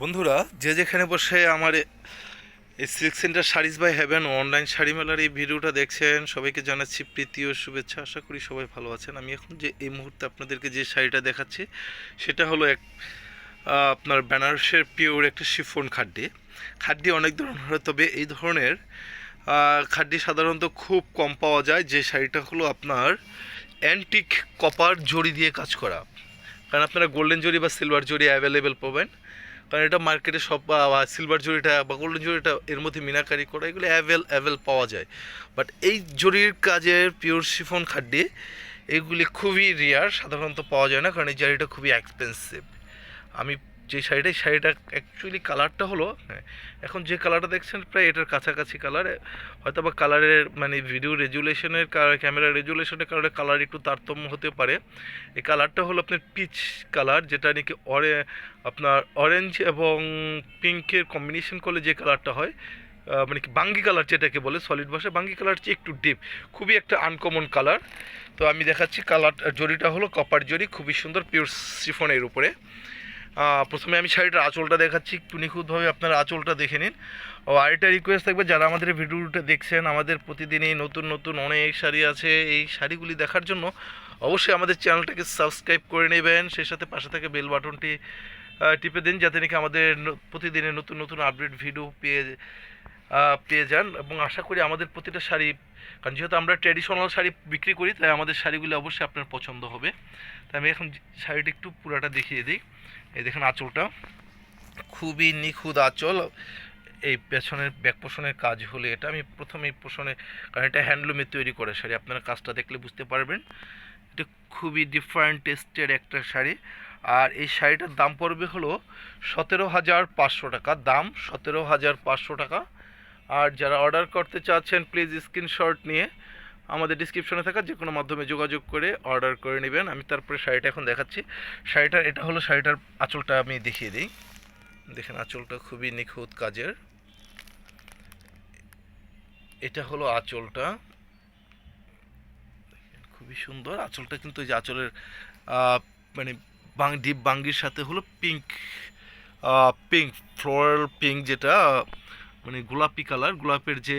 বন্ধুরা, যে যেখানে বসে আমার এই silk centre saris by Haven online sari মেলার এই ভিডিওটা দেখছেন, সবাইকে জানাচ্ছি প্রীতি ও শুভেচ্ছা। আশা করি সবাই ভালো আছেন। আমি এখন যে এই মুহূর্তে আপনাদেরকে যে শাড়িটা দেখাচ্ছি, সেটা হলো এক আপনার বেনারসের পিওর একটা শিফন খাড্ডি। খাড্ডি অনেক ধরনের হয়, তবে এই ধরনের খাড্ডি সাধারণত খুব কম পাওয়া যায়, যে শাড়িটা হলো আপনার অ্যান্টিক কপার জড়ি দিয়ে কাজ করা। কারণ আপনারা গোল্ডেন জরি বা সিলভার জরি অ্যাভেলেবেল পাবেন। কারণ এটা মার্কেটে সব সিলভার জুড়িটা বা গোল্ডেন জুড়িটা এর মধ্যে মিনাকারি করা, এগুলো অ্যাভেল অ্যাভেল পাওয়া যায়। বাট এই জরির কাজের পিওর শিফন খাড্ডি, এগুলি খুবই রেয়ার সাধারণত পাওয়া যায় না, কারণ এই জারিটা খুবই এক্সপেন্সিভ আমি যে শাড়িটা, এই শাড়িটা অ্যাকচুয়ালি কালারটা হলো হ্যাঁ এখন যে কালারটা দেখছেন প্রায় এটার কাছাকাছি কালার হয়তো বা কালারের মানে ভিডিও রেজুলেশনের ক্যামেরা রেজুলেশনের কারণে কালার একটু তারতম্য হতে পারে। এই কালারটা হলো আপনার পিচ কালার যেটা নাকি অরে আপনার অরেঞ্জ এবং পিঙ্কের কম্বিনেশন করলে যে কালারটা হয় মানে কি বাঙ্গি কালার যেটাকে বলে সলিড ভাষায় বাঙ্গি কালার চেয়ে একটু ডিপ খুবই একটা আনকমন কালার তো আমি দেখাচ্ছি কালার জরিটা হলো কপার জরি খুবই সুন্দর পিওর সিফনের উপরে। প্রথমে আমি শাড়িটার আঁচলটা দেখাচ্ছি, একটু নিখুঁতভাবে আপনারা আঁচলটা দেখে নিন। ও, আরেকটা রিকোয়েস্ট থাকবে, যারা আমাদের ভিডিওটা দেখছেন, আমাদের প্রতিদিনই নতুন নতুন অনেক শাড়ি আছে, এই শাড়িগুলি দেখার জন্য অবশ্যই আমাদের চ্যানেলটাকে সাবস্ক্রাইব করে নেবেন, সেই সাথে পাশে থেকে বেল বাটনটি টিপে দিন, যাতে নাকি আমাদের প্রতিদিনের নতুন নতুন আপডেট ভিডিও পেয়ে পেয়ে যান। এবং আশা করি আমাদের প্রতিটা শাড়ি কারণ যেহেতু আমরা ট্র্যাডিশনাল শাড়ি বিক্রি করি, তাই আমাদের শাড়িগুলি অবশ্যই আপনার পছন্দ হবে। তাই আমি এখন শাড়িটা একটু পুরাটা দেখিয়ে দিই। এই দেখেন আঁচলটা। খুবই নিখুঁত আঁচল। এই পেছনের ব্যাক পোষণের কাজ হলে এটা। আমি প্রথমে এই পোষণে কারণ এটা হ্যান্ডলুমে তৈরি করে শাড়ি। আপনারা কাজটা দেখলে বুঝতে পারবেন। এটা খুবই ডিফারেন্ট টেস্টের একটা শাড়ি। আর এই শাড়িটার দাম পড়বে হলো সতেরো হাজার পাঁচশো টাকা। দাম সতেরো হাজার পাঁচশো টাকা। আর যারা অর্ডার করতে চাচ্ছেন প্লিজ স্ক্রিনশট নিয়ে আমাদের ডিসক্রিপশনে থাকা যে কোনো মাধ্যমে যোগাযোগ করে অর্ডার করে নেবেন। আমি তারপরে শাড়িটা এখন দেখাচ্ছি। শাড়িটার, এটা হলো শাড়িটার আঁচলটা আমি দেখিয়ে দিই। দেখেন, আঁচলটা খুবই নিখুঁত কাজের। এটা হলো আঁচলটা। খুবই সুন্দর। আঁচলটা কিন্তু এই যে আঁচলের মানে বাং, ডিপ বাঙ্গির সাথে হলো পিঙ্ক পিঙ্ক ফ্লোরাল পিঙ্ক যেটা মানে গোলাপি কালার, গোলাপের যে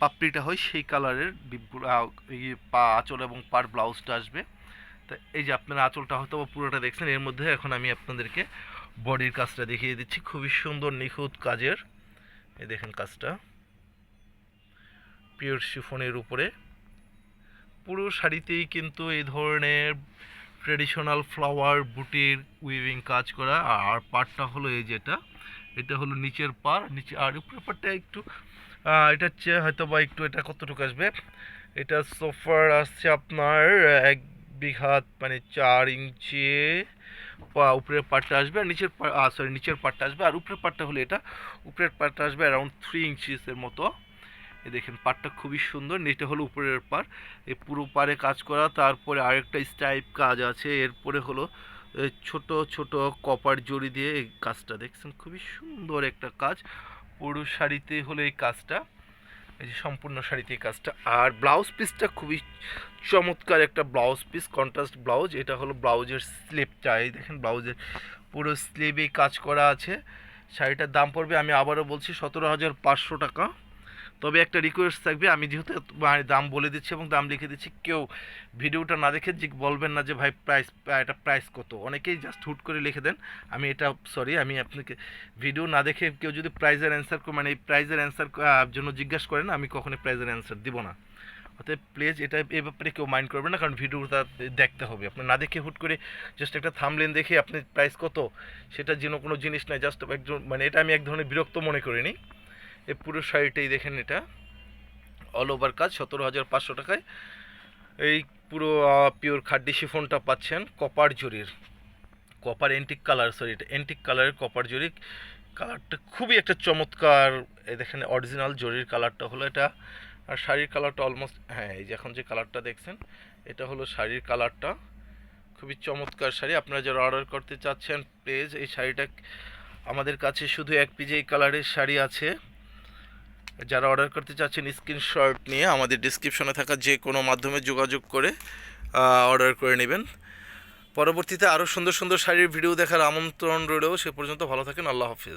পাপড়িটা হয় সেই কালারের এই পা, আঁচল এবং পার ব্লাউজটা আসবে। তা এই যে আপনারা আঁচলটা হয়তো পুরোটা দেখছেন, এর মধ্যে এখন আমি আপনাদেরকে বডির কাজটা দেখিয়ে দিচ্ছি। খুবই সুন্দর নিখুঁত কাজের, এই দেখেন কাজটা। পিওর শিফনের উপরে। পুরো শাড়িতেই কিন্তু এই ধরনের ট্রেডিশনাল ফ্লাওয়ার, বুটির উইভিং কাজ করা। আর পাটটা হলো এই যেটা এটা হলো নিচের পার নিচে, আর উপরের পাটটা একটু এটা হচ্ছে হয়তো বা একটু এটা কতটুকু আসবে? এটা সোফার আসছে আপনার এক বিঘাত মানে চার ইঞ্চি উপরের পাটটা আসবে, আর নিচের সরি নিচের পাটটা আসবে, আর উপরের পাটটা হলো এটা, উপরের পাটটা আসবে অ্যারাউন্ড থ্রি ইঞ্চিসের মতো। দেখেন পাটটা খুবই সুন্দর, এটা হলো উপরের পার এই পুরো পারে কাজ করা, তারপরে আরেকটা স্টাইপ কাজ আছে, এরপরে হলো ছোট ছোট কপার জড়ি দিয়ে এই কাজটা দেখছেন? খুবই সুন্দর একটা কাজ। পুরো শাড়িতে হলো এই কাজটা। এই যে সম্পূর্ণ শাড়িতে এই কাজটা। আর ব্লাউজ পিসটা খুবই চমৎকার একটা ব্লাউজ পিস, কন্ট্রাস্ট ব্লাউজ। এটা হলো ব্লাউজের স্লিপটা এই দেখেন ব্লাউজের পুরো স্লিভে কাজ করা আছে। শাড়িটার দাম পড়বে, আমি আবারও বলছি, সতেরো হাজার পাঁচশো টাকা। তবে একটা রিকোয়েস্ট থাকবে, আমি যেহেতু দাম বলে দিচ্ছি এবং দাম লিখে দিচ্ছি, কেউ ভিডিওটা না দেখে যে বলবেন না যে, ভাই প্রাইস এটা প্রাইস কত? অনেকেই জাস্ট হুট করে লিখে দেন, আমি এটা সরি আমি আপনাকে ভিডিও না দেখে কেউ যদি প্রাইজের অ্যান্সার মানে এই প্রাইজের অ্যান্সার জন্য জিজ্ঞাসা করেন, আমি কখনই প্রাইজের অ্যান্সার দিব না। অতএব প্লিজ এটা এ ব্যাপারে কেউ মাইন্ড করবেন না, কারণ ভিডিওটা দেখতে হবে। আপনার না দেখে হুট করে জাস্ট একটা থামলেন দেখে আপনি প্রাইস কত, সেটা যেন কোনো জিনিস নয় জাস্ট একজন মানে এটা আমি এক ধরনের বিরক্ত মনে করিনি। এই পুরো শাড়িটাই দেখেন এটা। অল ওভার কাজ, সতেরো হাজার পাঁচশো টাকায়। এই পুরো পিওর খাড্ডি শিফনটা পাচ্ছেন কপার জরির। কপার এন্টিক কালার সরি এটা এন্টিক কালারের কপার জরি। কালারটা খুবই একটা চমৎকার। দেখেন অরিজিনাল জরির কালারটা হলো এটা। আর শাড়ির কালারটা অলমোস্ট হ্যাঁ এই যে এখন যে কালারটা দেখছেন, এটা হলো শাড়ির কালারটা খুবই চমৎকার শাড়ি। আপনারা যারা অর্ডার করতে চাচ্ছেন প্লিজ এই শাড়িটা আমাদের কাছে শুধু এক পিজে এই কালারের শাড়ি আছে। যারা অর্ডার করতে চাচ্ছেন, স্ক্রিনশট নিয়ে আমাদের ডিসক্রিপশনে থাকা যে কোনো মাধ্যমে যোগাযোগ করে অর্ডার করে নেবেন। পরবর্তীতে আরও সুন্দর সুন্দর শাড়ির ভিডিও দেখার আমন্ত্রণ রইলেও সে পর্যন্ত ভালো থাকেন। আল্লাহ হাফিজ।